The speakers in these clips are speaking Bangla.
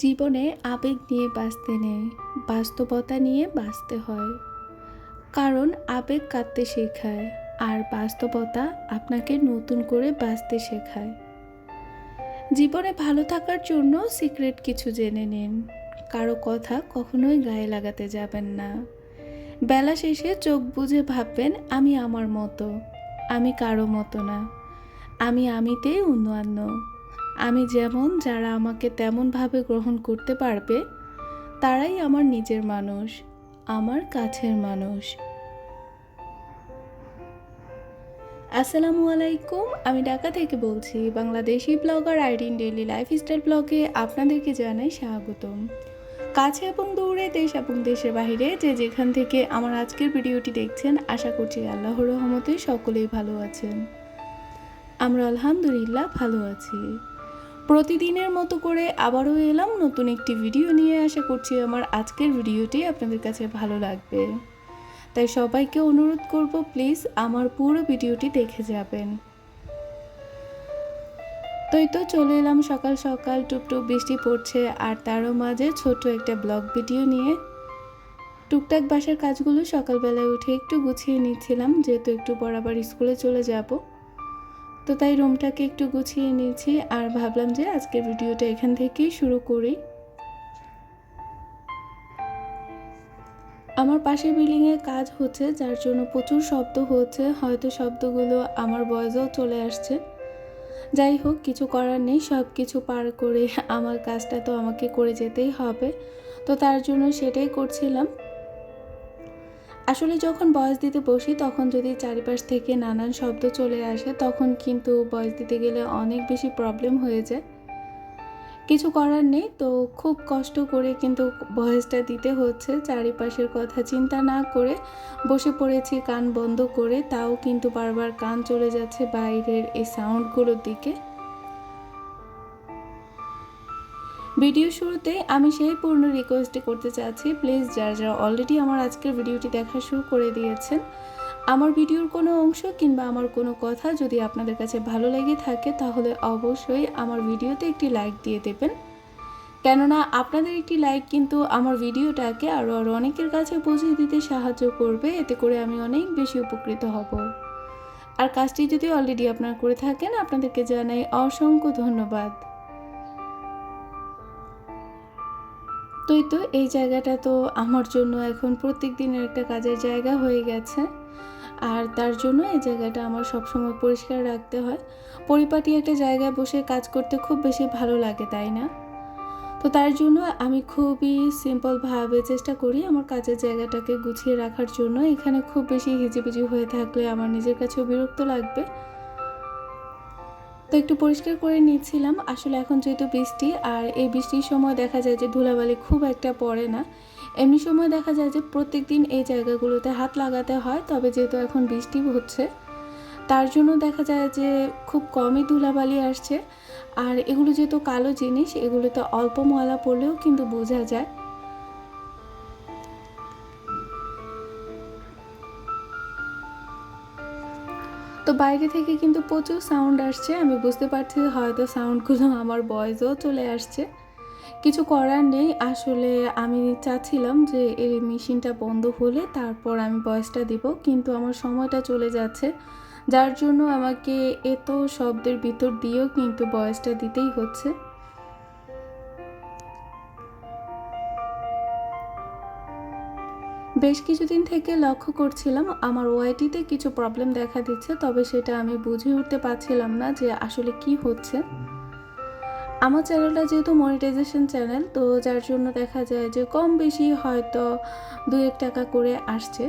জীবনে আবেগ নিয়ে বাঁচতে নেই, বাস্তবতা নিয়ে বাঁচতে হয়। কারণ আবেগ কাঁদতে শেখায়, আর বাস্তবতা আপনাকে নতুন করে বাঁচতে শেখায়। জীবনে ভালো থাকার জন্য সিক্রেট কিছু জেনে নিন, কারও কথা কখনোই গায়ে লাগাতে যাবেন না। বেলা শেষে চোখ বুজে ভাববেন, আমি আমার মতো, আমি কারও মতো না, আমি আমিতেই অন্যান্য। আমি যেমন যারা আমাকে তেমনভাবে গ্রহণ করতে পারবে, তারাই আমার নিজের মানুষ, আমার কাছের মানুষ। আসসালামু আলাইকুম, আমি ঢাকা থেকে বলছি, বাংলাদেশি ব্লগার আইডিন ডেইলি লাইফস্টাইল ব্লগে আপনাদেরকে জানাই স্বাগতম। কাছে এবং দূরে, দেশ এবং দেশের বাইরে যে যেখান থেকে আমার আজকের ভিডিওটি দেখছেন, আশা করছি আল্লাহর রহমতে সকলেই ভালো আছেন। আমরা আলহামদুলিল্লাহ ভালো আছি। প্রতিদিনের মতো করে আবারও এলাম। নতুন একটি ভিডিও নিয়ে আশা করছি আমার আজকের ভিডিওটি আপনাদের কাছে ভালো লাগবে। তাই সবাইকে অনুরোধ করব, প্লিজ আমার পুরো ভিডিওটি দেখে যাবেন। তো তো চলে এলাম সকাল সকাল টুকটুক বৃষ্টি পড়ছে, আর তারও মাঝে ছোট একটা ব্লগ ভিডিও নিয়ে। টুকটাক বাসার কাজগুলো সকালবেলায় উঠে একটু গুছিয়ে নিচ্ছিলাম, যেহেতু একটু বরাবর স্কুলে চলে যাব। তো তাই রুমটাকে একটু গুছিয়ে নিয়েছি আর ভাবলাম যে আজকের ভিডিওটা এখান থেকেই শুরু করি। আমার পাশের বিল্ডিংয়ে কাজ হচ্ছে, যার জন্য প্রচুর শব্দ হচ্ছে। হয়তো শব্দগুলো আমার বয়সেও চলে আসছে। যাই হোক, কিছু করার নেই সব কিছু পার করে আমার কাজটা তো আমাকে করে যেতেই হবে। তো তার জন্য সেটাই করছিলাম। আসলে যখন বয়স দিতে বসি, তখন যদি চারিপাশ থেকে নানান শব্দ চলে আসে, তখন কিন্তু বয়স দিতে গেলে অনেক বেশি প্রবলেম হয়ে যায়। কিছু করার নেই, তো খুব কষ্ট করে কিন্তু ভয়েসটা দিতে হচ্ছে। চারিপাশের কথা চিন্তা না করে বসে পড়েছি, কান বন্ধ করে। তাও কিন্তু বারবার কান চলে যাচ্ছে বাইরের এই সাউন্ডগুলোর দিকে। ভিডিও শুরুতে আমি সেই পূর্ণ রিকোয়েস্টটি করতে চাচ্ছি। প্লিজ যারা যারা অলরেডি আমার আজকের ভিডিওটি দেখা শুরু করে দিয়েছেন, আমার ভিডিওর কোনো অংশ কিংবা আমার কোনো কথা যদি আপনাদের কাছে ভালো লেগে থাকে, তাহলে অবশ্যই আমার ভিডিওতে একটি লাইক দিয়ে দেবেন। কেননা আপনাদের একটি লাইক কিন্তু আমার ভিডিওটাকে আরও আরও অনেকের কাছে পৌঁছে দিতে সাহায্য করবে, এতে করে আমি অনেক বেশি উপকৃত হব। আর কাজটি যদি অলরেডি আপনারা করে থাকেন, আপনাদেরকে জানাই অসংখ্য ধন্যবাদ। তো তো এই জায়গাটা তো আমার জন্য এখন প্রত্যেক দিনের একটা কাজের জায়গা হয়ে গেছে। আর তার জন্য এই জায়গাটা আমার সবসময় পরিষ্কার রাখতে হয়। পরিপাটি একটা জায়গায় বসে কাজ করতে খুব বেশি ভালো লাগে, তাই না? তো তার জন্য আমি খুবই সিম্পলভাবে চেষ্টা করি আমার কাজের জায়গাটাকে গুছিয়ে রাখার জন্য। এখানে খুব বেশি হিজিবিজি হয়ে থাকলে আমার নিজের কাছেও বিরক্ত লাগবে। তো একটু পরিষ্কার করে নিচ্ছিলাম। আসলে এখন যেহেতু বৃষ্টি, আর এই বৃষ্টির সময় দেখা যায় যে ধুলাবালি খুব একটা পড়ে না। এমনি সময় দেখা যায় যে প্রত্যেক দিন এই জায়গাগুলোতে হাত লাগাতে হয়, তবে যেহেতু এখন বৃষ্টি হচ্ছে, তার জন্য দেখা যায় যে খুব কমই ধুলাবালি আসছে। আর এগুলো যেহেতু কালো জিনিস, এগুলোতে অল্প ময়লা পড়লেও কিন্তু বোঝা যায়। তো বাইরে থেকে কিন্তু প্রচুর সাউন্ড আসছে। আমি বুঝতে পারছি হয়তো সাউন্ডগুলো আমার বয়েসও চলে আসছে। কিছু করার নেই। আসলে আমি চাচ্ছিলাম যে এই মেশিনটা বন্ধ হলে তারপর আমি বয়সটা দিব, কিন্তু আমার সময়টা চলে যাচ্ছে। যার জন্য আমাকে এত শব্দের ভিতর দিয়েও কিন্তু বয়সটা দিতেই হচ্ছে। বেশ কিছুদিন থেকে লক্ষ্য করছিলাম, আমার ওয়াইটিতে কিছু প্রবলেম দেখা দিচ্ছে, তবে সেটা আমি বুঝে উঠতে পারছিলাম না যে আসলে কি হচ্ছে। আমার চ্যানেলটা যেহেতু মনিটাইজেশন চ্যানেল তো যার জন্য দেখা যায় যে কম বেশি হয়তো দু এক টাকা করে আসছে।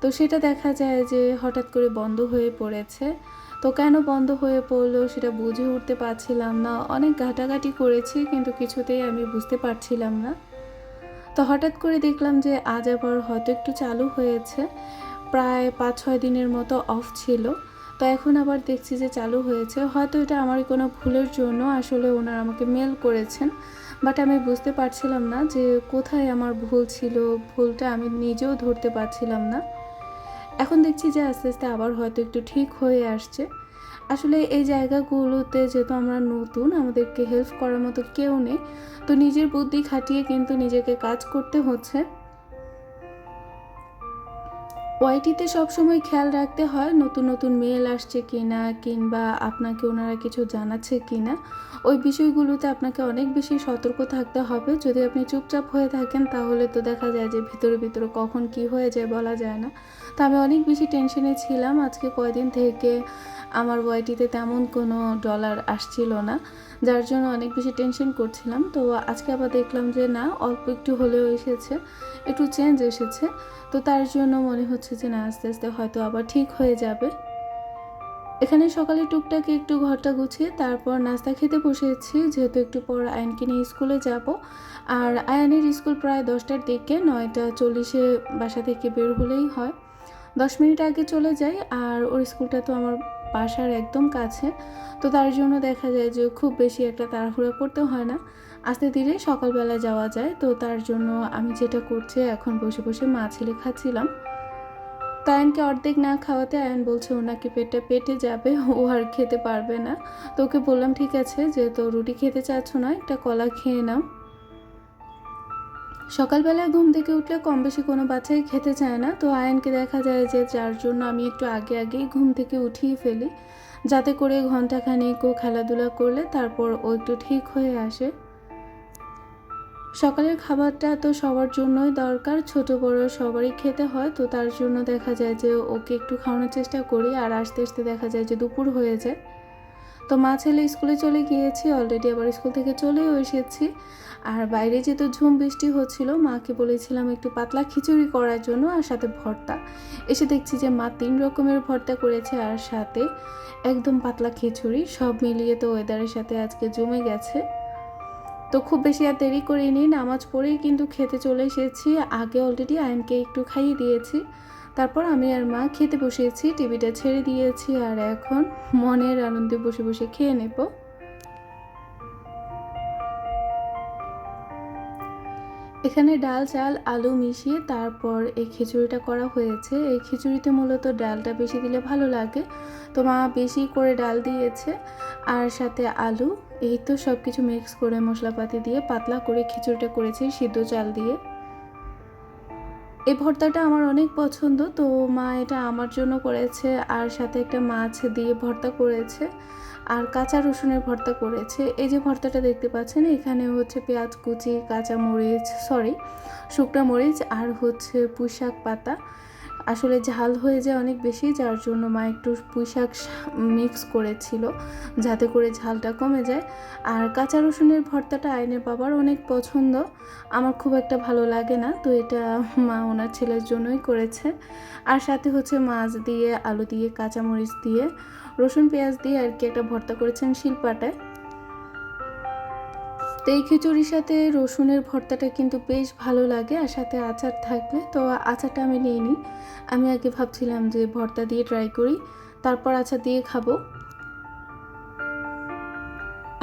তো সেটা দেখা যায় যে হঠাৎ করে বন্ধ হয়ে পড়েছে। তো কেন বন্ধ হয়ে পড়ল সেটা বুঝে উঠতে পারছিলাম না। অনেক ঘাটাঘাটি করেছি, কিন্তু কিছুতেই আমি বুঝতে পারছিলাম না। তো হঠাৎ করে দেখলাম যে আজ আবার হয়তো একটু চালু হয়েছে। প্রায় পাঁচ ছয় দিনের মতো অফ ছিল। তো এখন আবার দেখছি যে চালু হয়েছে। হয়তো এটা আমার কোনো ভুলের জন্য আসলে ওনারা আমাকে মেল করেছেন। বাট আমি বুঝতে পারছিলাম না যে কোথায় আমার ভুল ছিল, ভুলটা আমি নিজেও ধরতে পারছিলাম না। এখন দেখছি যে আস্তে আস্তে আবার হয়তো একটু ঠিক হয়ে আসছে। আসলে এই জায়গাগুলোতে যেহেতু আমরা নতুন, আমাদেরকে হেল্প করার মতো কেউ নেই, তো নিজের বুদ্ধি খাটিয়ে কিন্তু নিজেকে কাজ করতে হচ্ছে। ওয়াইটিতে সবসময় খেয়াল রাখতে হয় নতুন নতুন মেল আসছে কিনা কিংবা আপনাকে ওনারা কিছু জানাচ্ছে কিনা। ওই বিষয়গুলোতে আপনাকে অনেক বেশি সতর্ক থাকতে হবে। যদি আপনি চুপচাপ হয়ে থাকেন তাহলে তো দেখা যায় যে ভিতরে ভিতরে কখন কি হয়ে যায় বলা যায় না। তো আমি অনেক বেশি টেনশনে ছিলাম। আজকে কয়দিন থেকে আমার ওয়াইটিতে তেমন কোনো ডলার আসছিল না, যার জন্য অনেক বেশি টেনশন করছিলাম। তো আজকে আবার দেখলাম যে না, অল্প একটু হলেও এসেছে, একটু চেঞ্জ এসেছে। তো তার জন্য মনে হচ্ছে যে না আস্তে আস্তে হয়তো আবার ঠিক হয়ে যাবে। এখানে সকালে টুকটাক একটু ঘরটা গুছিয়ে তারপর নাস্তা খেতে বসেছি। যেহেতু একটু পর আয়নকে নিয়ে স্কুলে যাব। আর আয়নের স্কুল প্রায় দশটার দিকে, নয়টা চল্লিশে বাসা থেকে বের হলেই হয়। দশ মিনিট আগে চলে যাই। আর ওর স্কুলটা তো আমার বাসার একদম কাছে। তো তার জন্য দেখা যায় যে খুব বেশি একটা তাড়াহুড়া করতে হয় না। আস্তে ধীরে সকালবেলা যাওয়া যায়। তো তার জন্য আমি যেটা করছি, এখন বসে বসে মা ছেলে খাচ্ছিলাম। তো আয়নকে অর্ধেক না খাওয়াতে আয়ন বলছে, ওনাকে পেটটা পেটে যাবে, ও আর খেতে পারবে না। তো ওকে বললাম, ঠিক আছে যে তো রুটি খেতে চাচ্ছ না, একটা কলা খেয়ে নাও। সকালবেলায় ঘুম থেকে উঠলে কম বেশি কোনো বাচ্চাই খেতে চায় না। তো আয়নকে দেখা যায় যে যার জন্য আমি একটু আগে, আগেই ঘুম থেকে উঠিয়ে ফেলি। যাতে করে ঘন্টাখানিক ও খেলাধুলা করলে তারপর ও একটু ঠিক হয়ে আসে। সকালের খাবারটা তো সবার জন্যই দরকার, ছোট বড় সবারই খেতে হয়, তো তার জন্য দেখা যায় যে ওকে একটু খাওয়ানোর চেষ্টা করি, আর আস্তে আস্তে দেখা যায় যে দুপুর হয়ে যায়। তো মা ছেলে স্কুলে চলে গিয়েছি অলরেডি আবার স্কুল থেকে চলেও এসেছি। আর বাইরে যেহেতু ঝুম বৃষ্টি হচ্ছিল, মাকে বলেছিলাম একটু পাতলা খিচুড়ি করার জন্য, আর সাথে ভর্তা। এসে দেখছি যে মা তিন রকমের ভর্তা করেছে, আর সাথে একদম পাতলা খিচুড়ি, সব মিলিয়ে তো ওয়েদারের সাথে আজকে জমে গেছে। তো খুব বেশি আর দেরি করিনি, নামাজ পড়েই কিন্তু খেতে চলে এসেছি। আগে অলরেডি আয়নকে একটু খাইয়ে দিয়েছি। তারপর আমি আর মা খেতে বসেছি টিভিটা ছেড়ে দিয়েছি আর এখন মনের আনন্দে বসে বসে খেয়ে নেব। এখানে ডাল, চাল, আলু মিশিয়ে তারপর এই খিচুড়িটা করা হয়েছে। এই খিচুড়িতে মূলত ডালটা বেশি দিলে ভালো লাগে। তো মা বেশি করে ডাল দিয়েছে। আর সাথে আলু এই তো সব কিছু মিক্স করে মশলাপাতি দিয়ে পাতলা করে খিচুড়িটা করেছি, সিদ্ধ চাল দিয়ে। এই ভর্তাটা আমার অনেক পছন্দ, তো মা এটা আমার জন্য করেছে, আর সাথে একটা মাছ দিয়ে ভর্তা করেছে, আর কাঁচা রসুনের ভর্তা করেছে। এই যে ভর্তাটা দেখতে পাচ্ছেন, এখানে হচ্ছে পেঁয়াজ কুচি, কাঁচা মরিচ সরি শুকনা মরিচ, আর হচ্ছে পুঁইশাক পাতা। আসলে ঝাল হয়ে যায় অনেক বেশি, যার জন্য মা একটু পুঁই শাক মিক্স করেছিল যাতে করে ঝালটা কমে যায়। আর কাঁচা রসুনের ভর্তাটা আইনের বাবার অনেক পছন্দ। আমার খুব একটা ভালো লাগে না, তো এটা মা ওনার ছেলের জন্যই করেছে। আর সাথে হচ্ছে মাছ দিয়ে, আলু দিয়ে, কাঁচামরিচ দিয়ে, রসুন পেঁয়াজ দিয়ে আর কি একটা ভর্তা করেছেন শিলপাটায়। তো এই খিচুড়ির সাথে রসুনের ভর্তাটা কিন্তু বেশ ভালো লাগে আর সাথে আচার থাকলে তো আচারটা আমি নিয়ে নিই। আমি আগে ভাবছিলাম যে ভর্তা দিয়ে ট্রাই করি, তারপর আচার দিয়ে খাব।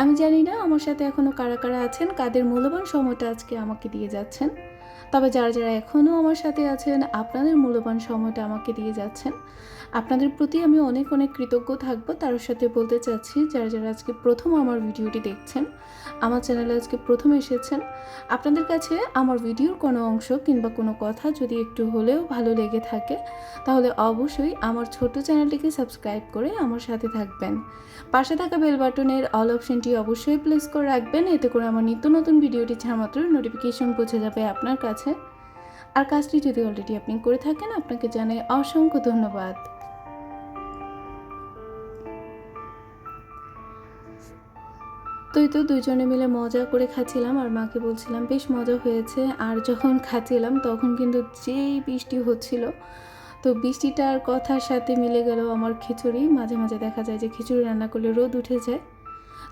আমি জানি না আমার সাথে এখনও কারা কারা আছেন, কাদের মূল্যবান সময়টা আজকে আমাকে দিয়ে যাচ্ছেন। তবে যারা যারা এখনও আমার সাথে আছেন, আপনাদের মূল্যবান সময়টা আমাকে দিয়ে যাচ্ছেন। আপনাদের প্রতি আমি অনেক অনেক কৃতজ্ঞ থাকব। তার সাথে বলতে চাচ্ছি, যারা যারা আজকে প্রথম আমার ভিডিওটি দেখছেন, আমার চ্যানেলে আজকে প্রথম এসেছেন, আপনাদের কাছে আমার ভিডিওর কোনো অংশ কিংবা কোনো কথা যদি একটু হলেও ভালো লেগে থাকে, তাহলে অবশ্যই আমার ছোট চ্যানেলটিকে সাবস্ক্রাইব করে আমার সাথে থাকবেন। পাশে থাকা বেল বাটনের অল অপশনটি অবশ্যই প্লেস করে রাখবেন, এতে করে আমার নিত্য নতুন ভিডিওটি ছাড়া মাত্র নোটিফিকেশন পৌঁছে যাবে আপনার কাছে। আর কাজটি যদি অলরেডি আপনি করে থাকেন, আপনাকে জানাই অসংখ্য ধন্যবাদ। তো এই তো দুইজনে মিলে মজা করে খাচ্ছিলাম আর মাকে বলছিলাম, বেশ মজা হয়েছে। আর যখন খাচ্ছিলাম, তখন কিন্তু যেই বৃষ্টি হচ্ছিল, তো বৃষ্টিটার কথার সাথে মিলে গেল আমার খিচুড়ি। মাঝে মাঝে দেখা যায় যে খিচুড়ি রান্না করলে রোদ উঠে যায়।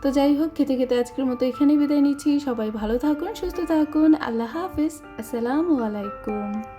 তো যাই হোক, খেতে খেতে আজকের মতো এখানেই বিদায় নিচ্ছি। সবাই ভালো থাকুন, সুস্থ থাকুন। আল্লাহ হাফিজ। আসসালামু আলাইকুম।